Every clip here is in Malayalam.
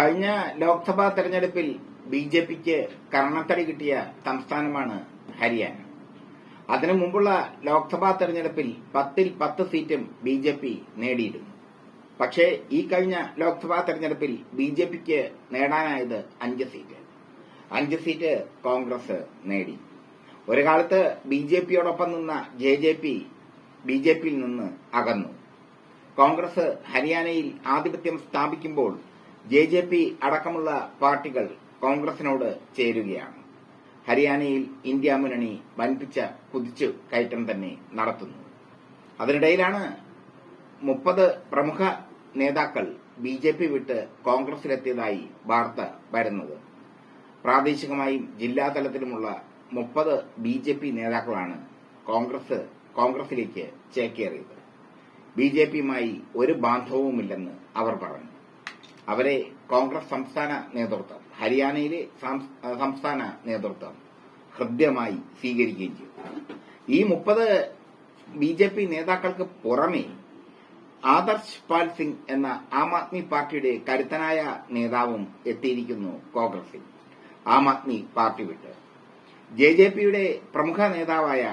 കഴിഞ്ഞ ലോക്സഭാ തെരഞ്ഞെടുപ്പിൽ ബി ജെ പിക്ക് കർണത്തടി കിട്ടിയ സംസ്ഥാനമാണ് ഹരിയാന. അതിനു മുമ്പുള്ള ലോക്സഭാ തെരഞ്ഞെടുപ്പിൽ പത്തിൽ പത്ത് സീറ്റും ബി ജെ പി നേടിയിരുന്നു. പക്ഷേ ഈ കഴിഞ്ഞ ലോക്സഭാ തെരഞ്ഞെടുപ്പിൽ ബി ജെ പിക്ക് നേടാനായത് അഞ്ച് സീറ്റ്. അഞ്ച് സീറ്റ് കോൺഗ്രസ് നേടി. ഒരു കാലത്ത് ബി ജെ പിയോടൊപ്പം നിന്ന J J P B J പിയിൽ നിന്ന് അകന്നു. കോൺഗ്രസ് ഹരിയാനയിൽ ആധിപത്യം സ്ഥാപിക്കുമ്പോൾ ജെ ജെ പി അടക്കമുള്ള പാർട്ടികൾ കോൺഗ്രസിനോട് ചേരുകയാണ്. ഹരിയാനയിൽ ഇന്ത്യ മുന്നണി വൻപിച്ച കുതിച്ചു കയറ്റം തന്നെ നടത്തുന്നു. അതിനിടയിലാണ് മുപ്പത് പ്രമുഖ നേതാക്കൾ ബി ജെ പി വിട്ട് കോൺഗ്രസിലെത്തിയതായി വാർത്ത വരുന്നത്. പ്രാദേശികമായും ജില്ലാതലത്തിലുമുള്ള മുപ്പത് ബി ജെ പി നേതാക്കളാണ് കോൺഗ്രസ് കോൺഗ്രസിലേക്ക് ചേക്കേറിയത്. ബി ജെ പിയുമായി ഒരു ബാന്ധവുമില്ലെന്ന് അവർ പറഞ്ഞു. അവരെ കോൺഗ്രസ് സംസ്ഥാന നേതൃത്വം ഹരിയാനയിലെ സംസ്ഥാന നേതൃത്വം ഹൃദ്യമായി സ്വീകരിക്കുകയും ചെയ്തു. ഈ മുപ്പത് ബി ജെ പി നേതാക്കൾക്ക് പുറമെ ആദർശ് പാൽ സിംഗ് എന്ന ആം ആദ്മി പാർട്ടിയുടെ കരുത്തനായ നേതാവും എത്തിയിരിക്കുന്നു കോൺഗ്രസിൽ ആം ആദ്മി പാർട്ടി വിട്ട്. ജെ ജെ പിയുടെ പ്രമുഖ നേതാവായ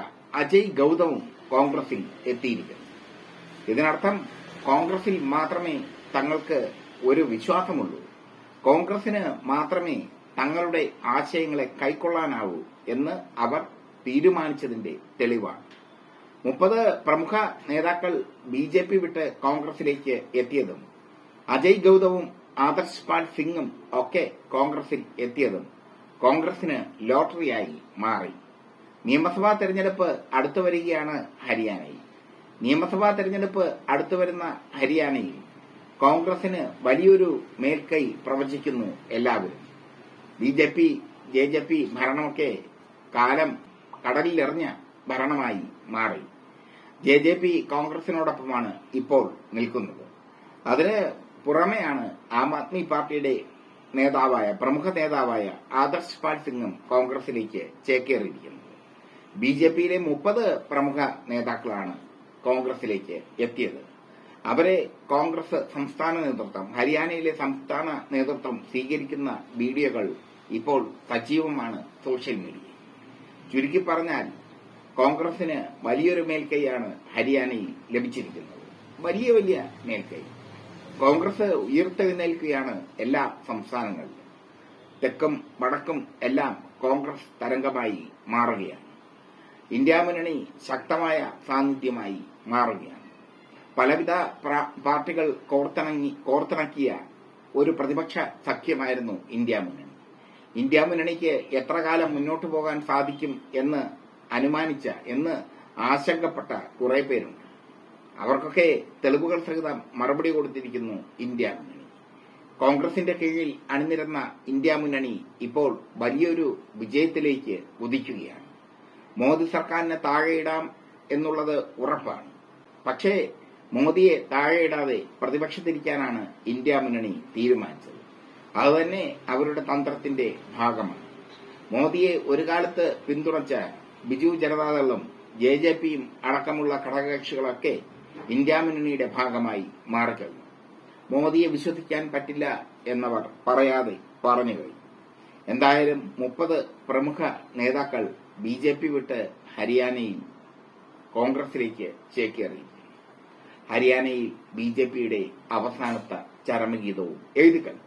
അജയ് ഗൌതമും കോൺഗ്രസിൽ എത്തിയിരിക്കുന്നു. ഇതിനർത്ഥം കോൺഗ്രസിൽ മാത്രമേ തങ്ങൾക്ക് ഒരു വിശ്വാസമുള്ളൂ. കോൺഗ്രസിന് മാത്രമേ തങ്ങളുടെ ആശയങ്ങളെ കൈക്കൊള്ളാനാവൂ എന്ന് അവർ തീരുമാനിച്ചതിന്റെ തെളിവാണ്. മുപ്പത് പ്രമുഖ നേതാക്കൾ ബി ജെ പി വിട്ട് കോൺഗ്രസിലേക്ക് എത്തിയതും അജയ് ഗൌതവും ആദർശ് പാൽ സിംഗും ഒക്കെ കോൺഗ്രസിൽ എത്തിയതും കോൺഗ്രസിന് ലോട്ടറിയായി മാറി. നിയമസഭാ തെരഞ്ഞെടുപ്പ് അടുത്തു വരികയാണ് ഹരിയാനയിൽ. നിയമസഭാ തെരഞ്ഞെടുപ്പ് അടുത്തു വരുന്ന ഹരിയാനയിൽ കോൺഗ്രസിന് വലിയൊരു മേൽക്കൈ പ്രവചിക്കുന്നു എല്ലാവരും. B J P J J P ഭരണമൊക്കെ കാലം കടലിലെറിഞ്ഞ ഭരണമായി മാറി. ജെ ജെ പി കോൺഗ്രസിനോടൊപ്പമാണ് ഇപ്പോൾ നിൽക്കുന്നത്. അതിന് പുറമെയാണ് ആം ആദ്മി പാർട്ടിയുടെ നേതാവായ പ്രമുഖ നേതാവായ ആദർശ് പാൽ സിംഗും കോൺഗ്രസിലേക്ക് ചേക്കേറിയിരിക്കുന്നത്. ബി ജെ പിയിലെ മുപ്പത് പ്രമുഖ നേതാക്കളാണ് കോൺഗ്രസിലേക്ക് എത്തിയത്. അവരെ കോൺഗ്രസ് സംസ്ഥാന നേതൃത്വം ഹരിയാനയിലെ സംസ്ഥാന നേതൃത്വം സ്വീകരിക്കുന്ന വീഡിയോകൾ ഇപ്പോൾ സജീവമാണ് സോഷ്യൽ മീഡിയ. ചുരുക്കി പറഞ്ഞാൽ കോൺഗ്രസിന് വലിയൊരു മേൽക്കൈയാണ് ഹരിയാനയിൽ ലഭിച്ചിരിക്കുന്നത്. വലിയ വലിയ മേൽക്കൈ. കോൺഗ്രസ് ഉയർത്തെഴുന്നേൽക്കുകയാണ് എല്ലാ സംസ്ഥാനങ്ങളിലും. തെക്കും വടക്കും എല്ലാം കോൺഗ്രസ് തരംഗമായി മാറുകയാണ്. ഇന്ത്യ മുന്നണി ശക്തമായ സാന്നിധ്യമായി മാറുകയാണ്. പലവിധ പാർട്ടികൾ കോർത്തിണങ്ങി കോർത്തിണക്കിയ ഒരു പ്രതിപക്ഷ സഖ്യമായിരുന്നു ഇന്ത്യ മുന്നണി. ഇന്ത്യ മുന്നണിക്ക് എത്ര കാലം മുന്നോട്ടു പോകാൻ സാധിക്കും എന്ന് അനുമാനിച്ച എന്ന് ആശങ്കപ്പെട്ട കുറെ പേരുണ്ട്. അവർക്കൊക്കെ തെളിവുകൾ സഹിതം മറുപടി കൊടുത്തിരിക്കുന്നു ഇന്ത്യ മുന്നണി. കോൺഗ്രസിന്റെ കീഴിൽ അണിനിരന്ന ഇന്ത്യ മുന്നണി ഇപ്പോൾ വലിയൊരു വിജയത്തിലേക്ക് കുതിക്കുകയാണ്. മോദി സർക്കാരിനെ താഴെയിടാം എന്നുള്ളത് ഉറപ്പാണ്. പക്ഷേ മോദിയെ താഴെയിടാതെ പ്രതിപക്ഷത്തിരിക്കാനാണ് ഇന്ത്യ മുന്നണി തീരുമാനിച്ചത്. അതുതന്നെ അവരുടെ തന്ത്രത്തിന്റെ ഭാഗമാണ്. മോദിയെ ഒരു കാലത്ത് പിന്തുണച്ച ബിജു ജനതാദളും ജെ ജെ പിയും അടക്കമുള്ള ഘടകകക്ഷികളൊക്കെ ഇന്ത്യ മുന്നണിയുടെ ഭാഗമായി മാറിക്കഴിഞ്ഞു. മോദിയെ വിശ്വസിക്കാൻ പറ്റില്ല എന്നവർ പറയാതെ പറഞ്ഞു കഴിഞ്ഞു. എന്തായാലും മുപ്പത് പ്രമുഖ നേതാക്കൾ ബി ജെ പി വിട്ട് ഹരിയാനയിൽ കോൺഗ്രസിലേക്ക് ചേക്കേറി ഹരിയാനയിൽ ബി ജെ പിയുടെ അവസാനത്തെ ചരമഗീതവും. എഴുതിക്കഴിഞ്ഞു